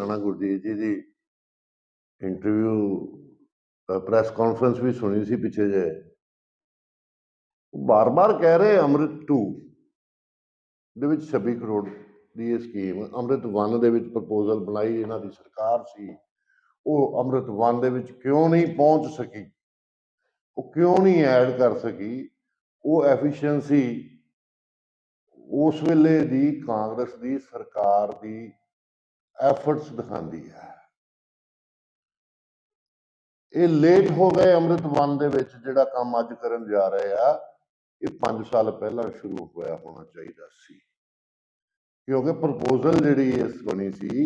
ਰਾਣਾ ਗੁਰਜੀਤ ਜੀ ਦੀ interview press conference ਵੀ ਸੁਣੀ ਸੀ ਪਿੱਛੇ ਜੇ ਬਾਰ-ਬਾਰ ਕਹਿ ਰਹੇ ਅੰਮ੍ਰਿਤ 2 ਦੇ ਵਿੱਚ 26 ਕਰੋੜ ਦੀ ਇਹ ਸਕੀਮ ਅੰਮ੍ਰਿਤ 1 ਦੇ ਵਿੱਚ ਪ੍ਰਪੋਜ਼ਲ ਬਣਾਈ ਇਹਨਾਂ ਦੀ ਸਰਕਾਰ ਸੀ। ਉਹ ਅੰਮ੍ਰਿਤ 1 ਦੇ ਵਿੱਚ ਕਿਉਂ ਨਹੀਂ ਪਹੁੰਚ ਸਕੀ? ਉਹ ਕਿਉਂ ਨਹੀਂ ਐਡ ਕਰ ਸਕੀ? ਉਹ ਐਫੀਸ਼ੀਐਂਸੀ ਉਸ ਵੇਲੇ ਦੀ ਕਾਂਗਰਸ ਦੀ ਸਰਕਾਰ ਦੀ ਐਫਰਟਸ ਦਿਖਾਉਂਦੀ ਹੈ। ਇਹ ਲੇਟ ਹੋ ਗਏ ਅੰਮ੍ਰਿਤ ਵਨ ਦੇ ਵਿੱਚ, ਜਿਹੜਾ ਕੰਮ ਅੱਜ ਕਰਨ ਜਾ ਰਹੇ ਆ, ਇਹ 5 ਸਾਲ ਪਹਿਲਾਂ ਸ਼ੁਰੂ ਹੋਇਆ ਹੋਣਾ ਚਾਹੀਦਾ ਸੀ। ਕਿਉਂਕਿ ਪ੍ਰਪੋਜ਼ਲ ਜਿਹੜੀ ਇਸ ਬਣੀ ਸੀ,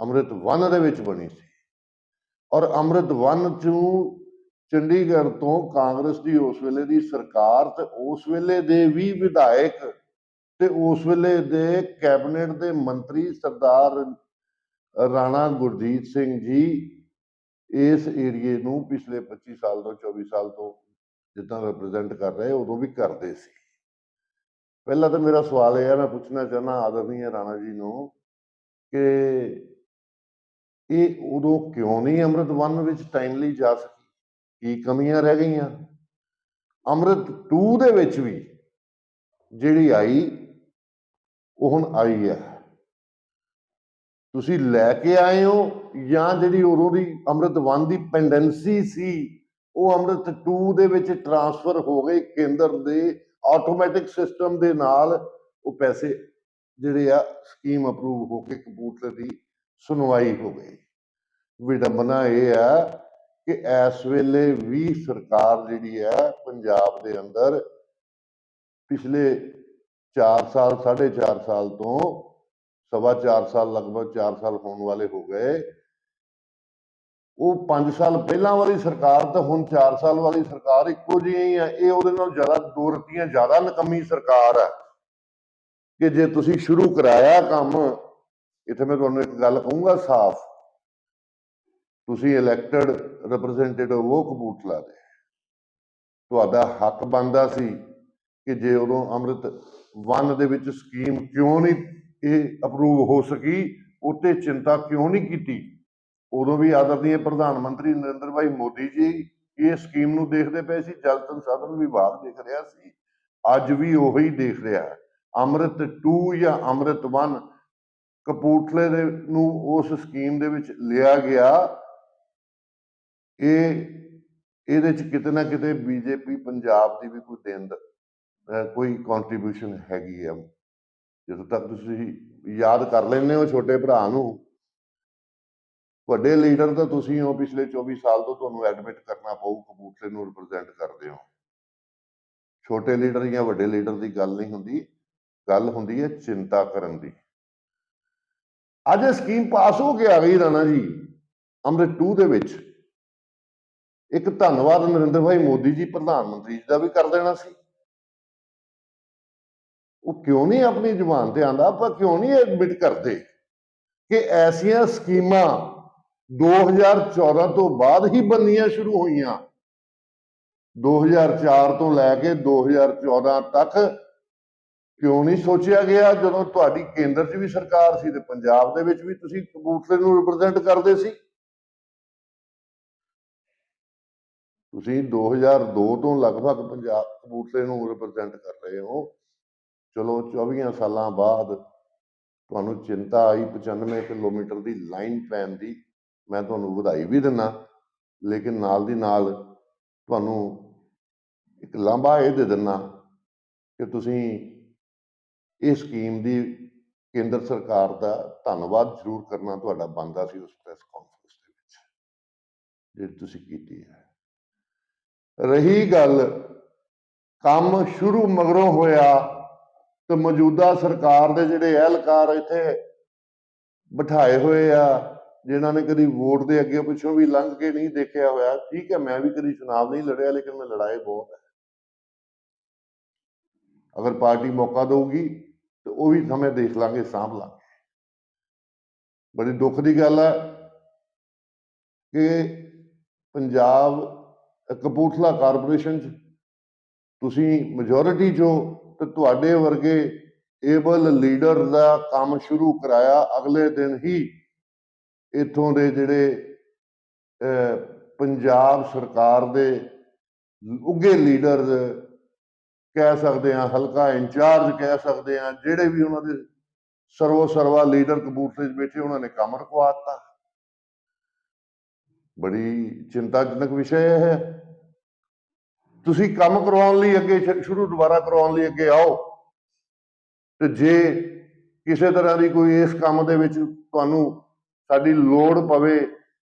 ਅੰਮ੍ਰਿਤ ਵਨ ਦੇ ਵਿੱਚ ਬਣੀ ਸੀ। ਔਰ ਅੰਮ੍ਰਿਤ ਚੋਂ ਚੰਡੀਗੜ੍ਹ ਤੋਂ ਕਾਂਗਰਸ ਦੀ ਉਸ ਵੇਲੇ ਦੀ ਸਰਕਾਰ ਤੇ ਉਸ ਵੇਲੇ ਦੇ ਵੀ ਵਿਧਾਇਕ ਤੇ ਉਸ ਵੇਲੇ ਦੇ ਕੈਬਨਿਟ ਦੇ ਮੰਤਰੀ ਸਰਦਾਰ ਰਾਣਾ ਗੁਰਜੀਤ ਸਿੰਘ ਜੀ ਇਸ ਏਰੀਏ ਨੂੰ ਪਿਛਲੇ 25 ਸਾਲ ਤੋਂ 24 ਸਾਲ ਤੋਂ ਜਿੱਦਾਂ ਰਿਪਰੈਜ਼ੈਂਟ ਕਰ ਰਹੇ, ਉਦੋਂ ਵੀ ਕਰਦੇ ਸੀ। ਪਹਿਲਾਂ ਤਾਂ ਮੇਰਾ ਸਵਾਲ ਇਹ ਹੈ ਮੈਂ ਪੁੱਛਣਾ ਚਾਹਨਾ ਆਦਰਨੀय ਰਾਣਾ ਜੀ ਨੂੰ ਕਿ ਇਹ ਉਦੋਂ ਕਿਉਂ ਨਹੀਂ ਅੰਮ੍ਰਿਤ ਵਨ ਵਿੱਚ ਟਾਈਮਲੀ ਜਾ ਸਕੀ? ਕੀ ਕਮੀਆਂ ਰਹਿ ਗਈਆਂ? ਅੰਮ੍ਰਿਤ 2 ਦੇ ਵਿੱਚ ਵੀ ਜਿਹੜੀ ਆਈ, ਉਹ ਹੁਣ ਆਈ ਹੈ। ਤੁਸੀਂ ਲੈ ਕੇ ਆਏ ਹੋ ਜਾਂ ਜਿਹੜੀ ਉਦੋਂ ਦੀ ਅੰਮ੍ਰਿਤ 1 ਦੀ ਪੈਂਡੈਂਸੀ ਸੀ, ਉਹ ਅੰਮ੍ਰਿਤ 2 ਦੇ ਵਿੱਚ ਟਰਾਂਸਫਰ ਹੋ ਗਏ ਕੇਂਦਰ ਦੇ ਆਟੋਮੈਟਿਕ ਸਿਸਟਮ ਦੇ ਨਾਲ ਉਹ ਪੈਸੇ ਜਿਹੜੇ ਆ ਸਕੀਮ ਅਪਰੂਵ ਹੋ ਕੇ ਕਪੂਰਥਲੇ ਦੀ ਸੁਣਵਾਈ ਹੋ ਗਈ। ਵਿਡੰਬਨਾ ਇਹ ਆ ਕਿ ਇਸ ਵੇਲੇ ਵੀ ਸਰਕਾਰ ਜਿਹੜੀ ਹੈ ਪੰਜਾਬ ਦੇ ਅੰਦਰ ਪਿਛਲੇ 4 ਸਾਲ 4.5 ਸਾਲ ਤੋਂ ਸਵਾ 4 ਸਾਲ, ਲਗਭਗ 4 ਸਾਲ ਹੋਣ ਵਾਲੇ ਹੋ ਗਏ। ਉਹ 5 ਸਾਲ ਪਹਿਲਾਂ ਵਾਲੀ ਸਰਕਾਰ ਤੇ ਹੁਣ 4 ਸਾਲ ਵਾਲੀ ਸਰਕਾਰ ਇੱਕੋ ਜਿਹੀ ਹੀ ਆ। ਇਹ ਉਹਦੇ ਨਾਲ ਜ਼ਿਆਦਾ ਦੋ ਰਤੀਆਂ ਜ਼ਿਆਦਾ ਨਕਮੀ ਸਰਕਾਰ ਹੈ ਕਿ ਜੇ ਤੁਸੀਂ ਸ਼ੁਰੂ ਕਰਾਇਆ ਕੰਮ, ਇੱਥੇ ਮੈਂ ਤੁਹਾਨੂੰ ਇੱਕ ਗੱਲ ਕਹੂੰਗਾ ਸਾਫ਼। ਤੁਸੀਂ ਇਲੈਕਟਡ ਰਿਪਰੈਜ਼ੈਂਟੇਟਿਵ ਉਹ ਕਪੂਰਥਲਾ ਦੇ। ਤੁਹਾਡਾ ਹੱਕ ਬਣਦਾ ਸੀ ਕਿ ਜੇ ਉਦੋਂ ਅੰਮ੍ਰਿਤ ਵਨ ਦੇ ਵਿੱਚ ਸਕੀਮ ਕਿਉਂ ਨਹੀਂ ਇਹ ਅਪਰੂਵ ਹੋ ਸਕੀ, ਉੱਤੇ ਚਿੰਤਾ ਕਿਉਂ ਨਹੀਂ ਕੀਤੀ? ਉਦੋਂ ਵੀ ਆਦਰਨੀय ਪ੍ਰਧਾਨ ਮੰਤਰੀ ਨਰਿੰਦਰ ਭਾਈ ਮੋਦੀ ਜੀ ਇਹ ਸਕੀਮ ਨੂੰ ਦੇਖਦੇ ਪਏ ਸੀ, ਜਲ ਸੰਸਾਧਨ ਵਿਭਾਗ ਦੇਖ ਰਿਹਾ ਸੀ, ਅੱਜ ਵੀ ਉਹੀ ਦੇਖ ਰਿਹਾ ਹੈ। ਅੰਮ੍ਰਿਤ 2 ਜਾਂ ਅੰਮ੍ਰਿਤ 1 ਕਪੂਰਥਲੇ ਦੇ ਨੂੰ ਉਸ ਸਕੀਮ ਦੇ ਵਿੱਚ ਲਿਆ ਗਿਆ। ਇਹ, ਇਹਦੇ ਚ ਕਿਤੇ ਨਾ ਕਿਤੇ ਬੀਜੇਪੀ ਪੰਜਾਬ ਦੀ ਵੀ ਕੋਈ ਦੇਣ ਦਾ- ਕੋਈ ਕੰਟਰੀਬਿਊਸ਼ਨ ਹੈਗੀ ਆ। ਜਦੋਂ ਤੱਕ ਤੁਸੀਂ ਯਾਦ ਕਰ ਲੈਂਦੇ ਹੋ ਛੋਟੇ ਭਰਾ ਨੂੰ, ਵੱਡੇ ਲੀਡਰ ਤਾਂ ਤੁਸੀਂ ਹੋ, ਪਿਛਲੇ 24 ਸਾਲ ਤੋਂ ਤੁਹਾਨੂੰ ਐਡਮਿਟ ਕਰਨਾ ਪਊ ਕਬੂਤਰੇ ਨੂੰ ਰਿਪਰੈਜ਼ੈਂਟ ਕਰਦੇ ਹੋ। ਛੋਟੇ ਲੀਡਰ ਜਾਂ ਵੱਡੇ ਲੀਡਰ ਦੀ ਗੱਲ ਨਹੀਂ ਹੁੰਦੀ, ਗੱਲ ਹੁੰਦੀ ਹੈ ਚਿੰਤਾ ਕਰਨ ਦੀ। ਅੱਜ ਇਹ ਸਕੀਮ ਪਾਸ ਹੋ ਕੇ ਆ ਗਈ ਰਾਣਾ ਜੀ, ਅੰਮ੍ਰਿਤ 2 ਦੇ ਵਿੱਚ। ਇੱਕ ਧੰਨਵਾਦ ਨਰਿੰਦਰ ਭਾਈ ਮੋਦੀ ਜੀ, ਪ੍ਰਧਾਨ ਮੰਤਰੀ ਜੀ ਦਾ ਵੀ ਕਰ ਦੇਣਾ ਸੀ। ਉਹ ਕਿਉਂ ਨਹੀਂ ਆਪਣੀ ਜ਼ੁਬਾਨ ਤੇ ਆਂਦਾ ਆਪਾਂ ਕਿਉਂ ਨਹੀਂ ਐਡਮਿਟ ਕਰਦੇ ਕਿ ਐਸੀਆਂ ਸਕੀਮਾਂ 2014 ਤੋਂ ਬਾਅਦ ਹੀ ਬੰਨੀਆਂ ਸ਼ੁਰੂ ਹੋਈਆਂ? 2004 ਤੋਂ ਲੈ ਕੇ 2014 ਤੱਕ ਕਿਉਂ ਨਹੀਂ ਸੋਚਿਆ ਗਿਆ? ਜਦੋਂ ਤੁਹਾਡੀ ਕੇਂਦਰ 'ਚ ਵੀ ਸਰਕਾਰ ਸੀ ਤੇ ਪੰਜਾਬ ਦੇ ਵਿੱਚ ਵੀ ਤੁਸੀਂ ਕਬੂਤਰੇ ਨੂੰ ਰਿਪਰੈਜ਼ੈਂਟ ਕਰਦੇ ਸੀ। ਤੁਸੀਂ 2002 ਤੋਂ ਲਗਭਗ ਪੰਜਾਬ ਕਬੂਤਰੇ ਨੂੰ ਰਿਪਰੈਜ਼ੈਂਟ ਕਰ ਰਹੇ ਹੋ। ਚਲੋ 24 ਸਾਲਾਂ ਬਾਅਦ ਤੁਹਾਨੂੰ ਚਿੰਤਾ ਆਈ 95 ਕਿਲੋਮੀਟਰ ਦੀ ਲਾਈਨ ਪੈਣ ਦੀ, ਮੈਂ ਤੁਹਾਨੂੰ ਵਧਾਈ ਵੀ ਦਿੰਨਾ, ਲੇਕਿਨ ਨਾਲ ਦੀ ਨਾਲ ਤੁਹਾਨੂੰ ਇੱਕ ਲਾਂਭਾ ਇਹ ਦੇ ਦਿੰਨਾ ਕਿ ਤੁਸੀਂ ਇਹ ਸਕੀਮ ਦੀ ਕੇਂਦਰ ਸਰਕਾਰ ਦਾ ਧੰਨਵਾਦ ਜ਼ਰੂਰ ਕਰਨਾ ਤੁਹਾਡਾ ਬਣਦਾ ਸੀ ਉਸ ਪ੍ਰੈਸ ਕਾਨਫਰੰਸ ਦੇ ਵਿੱਚ, ਜਿਹੜੀ ਤੁਸੀਂ ਕੀਤੀ ਹੈ। ਰਹੀ ਗੱਲ, ਕੰਮ ਸ਼ੁਰੂ ਮਗਰੋਂ ਹੋਇਆ ਤੇ ਮੌਜੂਦਾ ਸਰਕਾਰ ਦੇ ਜਿਹੜੇ ਅਹਿਲਕਾਰ ਇੱਥੇ ਬਿਠਾਏ ਹੋਏ ਆ, ਜਿਨ੍ਹਾਂ ਨੇ ਕਦੀ ਵੋਟ ਦੇ ਅੱਗੇ ਪਿੱਛੋਂ ਵੀ ਲੰਘ ਕੇ ਨਹੀਂ ਦੇਖਿਆ ਹੋਇਆ, ਠੀਕ ਹੈ, ਮੈਂ ਵੀ ਕਦੀ ਚੁਣਾਵ ਨਹੀਂ ਲੜਿਆ, ਲੇਕਿਨ ਮੈਂ ਲੜਾਏ ਬਹੁਤ ਹੈ। ਅਗਰ ਪਾਰਟੀ ਮੌਕਾ ਦੇਊਗੀ, ਤੇ ਉਹ ਵੀ ਸਮੇਂ ਦੇਖ ਲਾਂਗੇ, ਸਾਂਭ ਲਾਂਗੇ। ਬੜੀ ਦੁੱਖ ਦੀ ਗੱਲ ਹੈ ਕਿ ਪੰਜਾਬ ਕਪੂਰਥਲਾ ਕਾਰਪੋਰੇਸ਼ਨ ਚ ਤੁਸੀਂ ਮੈਜੋਰਿਟੀ ਚੋਂ ਤੇ ਤੁਹਾਡੇ ਵਰਗੇ ਏਬਲ ਲੀਡਰ ਦਾ ਕੰਮ ਸ਼ੁਰੂ ਕਰਾਇਆ, ਅਗਲੇ ਦਿਨ ਹੀ ਇੱਥੋਂ ਦੇ ਜਿਹੜੇ ਪੰਜਾਬ ਸਰਕਾਰ ਦੇ ਉੱਘੇ ਲੀਡਰ ਕਹਿ ਸਕਦੇ ਆ ਹਲਕਾ ਇੰਚਾਰਜ ਕਹਿ ਸਕਦੇ ਆ ਜਿਹੜੇ ਵੀ ਉਹਨਾਂ ਦੇ ਸਰਵੋ ਸਰਵਾ ਲੀਡਰ ਕਬੂਤਰੇ 'ਚ ਬੈਠੇ, ਉਹਨਾਂ ਨੇ ਕੰਮ ਰਕਵਾ ਦਿੱਤਾ। ਬੜੀ ਚਿੰਤਾਜਨਕ ਵਿਸ਼ਾ ਇਹ ਹੈ। ਤੁਸੀਂ ਕੰਮ ਕਰਵਾਉਣ ਲਈ ਅੱਗੇ ਸ਼ੁਰੂ ਦੁਬਾਰਾ ਕਰਵਾਉਣ ਲਈ ਅੱਗੇ ਆਓ। ਤੇ ਜੇ ਕਿਸੇ ਤਰ੍ਹਾਂ ਦੀ ਕੋਈ ਇਸ ਕੰਮ ਦੇ ਵਿੱਚ ਤੁਹਾਨੂੰ ਸਾਡੀ ਲੋੜ ਪਵੇ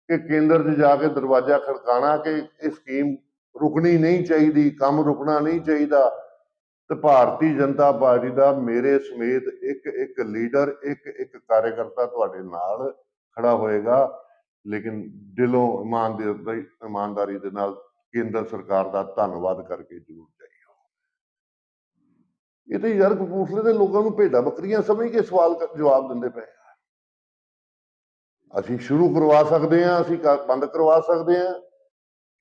ਕਿ ਕੇਂਦਰ 'ਚ ਜਾ ਕੇ ਦਰਵਾਜ਼ਾ ਖੜਕਾਣਾ ਕਿ ਇਹ ਸਕੀਮ ਰੁਕਣੀ ਨਹੀਂ ਚਾਹੀਦੀ, ਕੰਮ ਰੁਕਣਾ ਨਹੀਂ ਚਾਹੀਦਾ, ਤੇ ਭਾਰਤੀ ਜਨਤਾ ਪਾਰਟੀ ਦਾ ਮੇਰੇ ਸਮੇਤ ਇੱਕ ਇੱਕ ਲੀਡਰ, ਇੱਕ ਇੱਕ ਕਾਰਜਕਰਤਾ ਤੁਹਾਡੇ ਨਾਲ ਖੜਾ ਹੋਏਗਾ। ਲੇਕਿਨ ਦਿਲੋਂ ਇਮਾਨਦਾਰੀ ਇਮਾਨਦਾਰੀ ਦੇ ਨਾਲ ਕੇਂਦਰ ਸਰਕਾਰ ਦਾ ਧੰਨਵਾਦ ਕਰਕੇ ਜ਼ਰੂਰ ਜਾਈਓ ਇਹ ਤੇ ਯਾਰ ਕਪੂਰਥਲੇ ਦੇ ਲੋਕਾਂ ਨੂੰ ਭੇਡਾਂ ਬੱਕਰੀਆਂ ਸਮਝ ਕੇ ਸਵਾਲ ਜਵਾਬ ਦਿੰਦੇ ਪਏ ਅਸੀਂ ਸ਼ੁਰੂ ਕਰਵਾ ਸਕਦੇ ਹਾਂ, ਅਸੀਂ ਬੰਦ ਕਰਵਾ ਸਕਦੇ ਹਾਂ।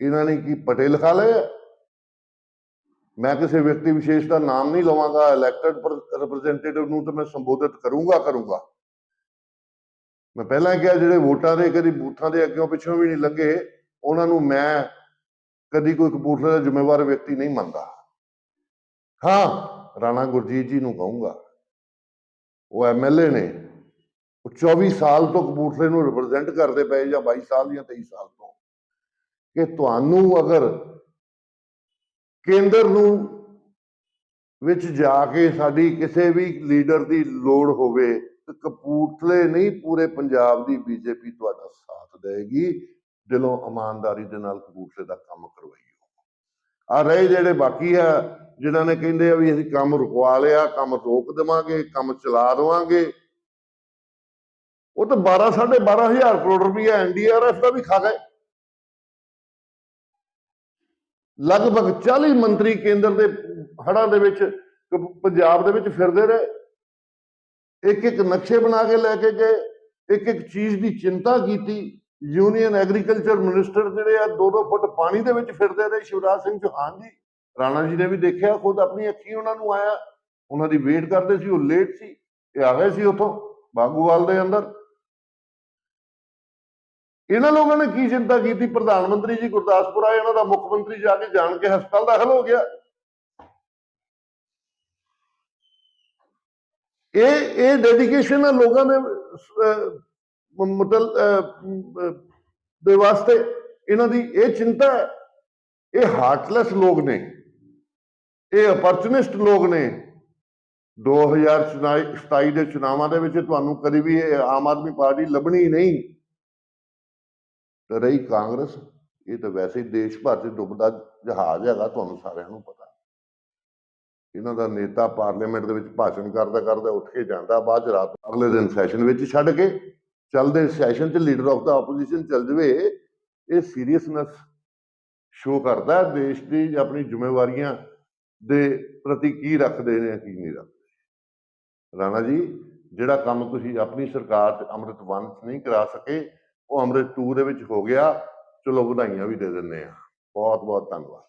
ਇਹਨਾਂ ਨੇ ਕੀ ਪਟੇ ਲਿਖਾ ਲਏ ਮੈਂ ਕਿਸੇ ਵਿਅਕਤੀ ਵਿਸ਼ੇਸ਼ ਦਾ ਨਾਮ ਨਹੀਂ ਲਵਾਂਗਾ ਇਲੈਕਟਡ ਰਿਪਰੈਜ਼ੈਂਟੇਟਿਵ ਨੂੰ ਤਾਂ ਮੈਂ ਸੰਬੋਧਿਤ ਕਰੂੰਗਾ ਕਰੂੰਗਾ। ਮੈਂ ਪਹਿਲਾਂ ਕਿਹਾ, ਜਿਹੜੇ ਵੋਟਾਂ ਦੇ ਕਦੀ ਬੂਥਾਂ ਦੇ ਅੱਗੇ ਪਿੱਛੋਂ ਵੀ ਨਹੀਂ ਲੰਘੇ, ਉਹਨਾਂ ਨੂੰ ਮੈਂ ਕਦੀ ਕੋਈ ਕਪੂਰਥਲੇ ਦਾ ਜ਼ਿੰਮੇਵਾਰ ਵਿਅਕਤੀ ਨਹੀਂ ਮੰਨਦਾ। ਹਾਂ, ਰਾਣਾ ਗੁਰਜੀਤ ਜੀ ਨੂੰ ਕਹੂੰਗਾ। ਉਹ ਐਮਐਲਏ ਨੇ। ਉਹ 24 ਸਾਲ ਤੋਂ ਕਪੂਰਥਲੇ ਨੂੰ ਰਿਪਰੈਜ਼ੈਂਟ ਕਰਦੇ ਪਏ ਜਾਂ 22 ਸਾਲ ਜਾਂ 23 ਸਾਲ ਤੋਂ। ਕਿ ਤੁਹਾਨੂੰ ਅਗਰ ਕੇਂਦਰ ਨੂੰ ਵਿੱਚ ਜਾ ਕੇ ਸਾਡੀ ਕਿਸੇ ਵੀ ਲੀਡਰ ਦੀ ਲੋੜ ਹੋਵੇ ਕਪੂਰਥਲੇ ਨਹੀਂ, ਪੂਰੇ ਪੰਜਾਬ ਦੀ ਬੀਜੇਪੀ ਤੁਹਾਡਾ ਸਾਥ ਦੇਗੀ ਦਿਲੋਂ ਇਮਾਨਦਾਰੀ ਦੇ ਨਾਲ ਕਪੂਰਥਲੇ ਦਾ ਕੰਮ ਕਰਵਾਈਓ। ਆ ਰਹੇ ਜਿਹੜੇ ਬਾਕੀ ਆ, ਜਿਨ੍ਹਾਂ ਨੇ ਕਹਿੰਦੇ ਆ ਵੀ ਅਸੀਂ ਕੰਮ ਰੁਕਵਾ ਲਿਆ, ਕੰਮ ਰੋਕ ਦੇਵਾਂਗੇ, ਕੰਮ ਚਲਾ ਦੇਵਾਂਗੇ। ਉਹ ਤਾਂ 12 12500 ਕਰੋੜ ਰੁਪਈਆ ਐਨਡੀਆਰਐਫ ਦਾ ਵੀ ਖਾ ਗਏ ਲਗਭਗ 40 ਮੰਤਰੀ ਕੇਂਦਰ ਦੇ ਹੜਾਂ ਦੇ ਵਿੱਚ ਪੰਜਾਬ ਦੇ ਵਿੱਚ ਫਿਰਦੇ ਰਹੇ। ਇੱਕ ਇੱਕ ਨਕਸ਼ੇ ਬਣਾ ਕੇ ਲੈ ਕੇ ਗਏ ਇੱਕ ਇੱਕ ਚੀਜ਼ ਦੀ ਚਿੰਤਾ ਕੀਤੀ। ਯੂਨੀਅਨ ਐਗਰੀਕਲਚਰ ਮਿਨਿਸਟਰ ਜਿਹੜੇ ਆ ਦੋ ਦੋ ਫੁੱਟ ਪਾਣੀ ਦੇ ਵਿੱਚ ਫਿਰਦੇ ਰਹੇ ਸ਼ਿਵਰਾਜ ਸਿੰਘ ਚੌਹਾਨ ਜੀ। ਰਾਣਾ ਜੀ ਨੇ ਵੀ ਦੇਖਿਆ, ਖੁਦ ਆਪਣੀ ਅੱਖੀਂ ਉਹਨਾਂ ਨੂੰ ਆਇਆ। ਉਹਨਾਂ ਦੀ ਵੇਟ ਕਰਦੇ ਸੀ, ਉਹ ਲੇਟ ਸੀ, ਇਹ ਆ ਗਏ ਸੀ ਉੱਥੋਂ, ਬਾਗੂਵਾਲ ਦੇ ਅੰਦਰ। ਇਹਨਾਂ ਲੋਕਾਂ ਨੇ ਕੀ ਚਿੰਤਾ ਕੀਤੀ? ਪ੍ਰਧਾਨ ਮੰਤਰੀ ਜੀ ਗੁਰਦਾਸਪੁਰ ਆਏ ਇਹਨਾਂ ਦਾ ਮੁੱਖ ਮੰਤਰੀ ਜਾ ਕੇ ਜਾਣ ਕੇ ਹਸਪਤਾਲ ਦਾਖਲ ਹੋ ਗਿਆ। ਇਹ ਇਹ ਡੈਡੀਕੇਸ਼ਨ ਹੈ ਲੋਕਾਂ ਦੇ ਮਤਲਬ ਦੇ ਵਾਸਤੇ ਇਹਨਾਂ ਦੀ ਇਹ ਚਿੰਤਾ ਇਹ ਹਾਰਟਲੈਸ ਲੋਕ ਨੇ, ਇਹ ਅਪਰਚੂਨਿਸਟ ਲੋਕ ਨੇ। 2027 ਦੇ ਚੁਣਾਵਾਂ ਦੇ ਵਿੱਚ ਤੁਹਾਨੂੰ ਕਦੀ ਵੀ ਇਹ ਆਮ ਆਦਮੀ ਪਾਰਟੀ ਲੱਭਣੀ ਨਹੀਂ। ਤੇ ਰਹੀ ਕਾਂਗਰਸ, ਇਹ ਤਾਂ ਵੈਸੇ ਹੀ ਦੇਸ਼ ਭਰ 'ਚ ਡੁੱਬਦਾ ਜਹਾਜ਼ ਹੈਗਾ, ਤੁਹਾਨੂੰ ਸਾਰਿਆਂ ਨੂੰ ਪਤਾ। ਇਹਨਾਂ ਦਾ ਨੇਤਾ ਪਾਰਲੀਮੈਂਟ ਦੇ ਵਿੱਚ ਭਾਸ਼ਣ ਕਰਦਾ ਕਰਦਾ ਉੱਠ ਕੇ ਜਾਂਦਾ, ਬਾਅਦ 'ਚ ਰਾਤ ਅਗਲੇ ਦਿਨ ਸੈਸ਼ਨ ਵਿੱਚ ਛੱਡ ਕੇ ਚੱਲਦੇ ਸੈਸ਼ਨ 'ਚ ਲੀਡਰ ਆਫ ਦਾ ਆਪੋਜੀਸ਼ਨ ਚੱਲ ਜਵੇ, ਇਹ ਸੀਰੀਅਸਨੈਸ ਸ਼ੋ ਕਰਦਾ ਦੇਸ਼ ਦੀ ਆਪਣੀ ਜ਼ਿੰਮੇਵਾਰੀਆਂ ਦੇ ਪ੍ਰਤੀ ਕੀ ਰੱਖਦੇ ਨੇ, ਕੀ ਨਹੀਂ ਰੱਖਦੇ। ਰਾਣਾ ਜੀ, ਜਿਹੜਾ ਕੰਮ ਤੁਸੀਂ ਆਪਣੀ ਸਰਕਾਰ 'ਚ ਅੰਮ੍ਰਿਤ ਵੰਨ 'ਚ ਨਹੀਂ ਕਰਾ ਸਕੇ, ਉਹ ਅੰਮ੍ਰਿਤ 2 ਦੇ ਵਿੱਚ ਹੋ ਗਿਆ, ਚਲੋ ਵਧਾਈਆਂ ਵੀ ਦੇ ਦਿੰਦੇ ਆ ਬਹੁਤ ਬਹੁਤ ਧੰਨਵਾਦ।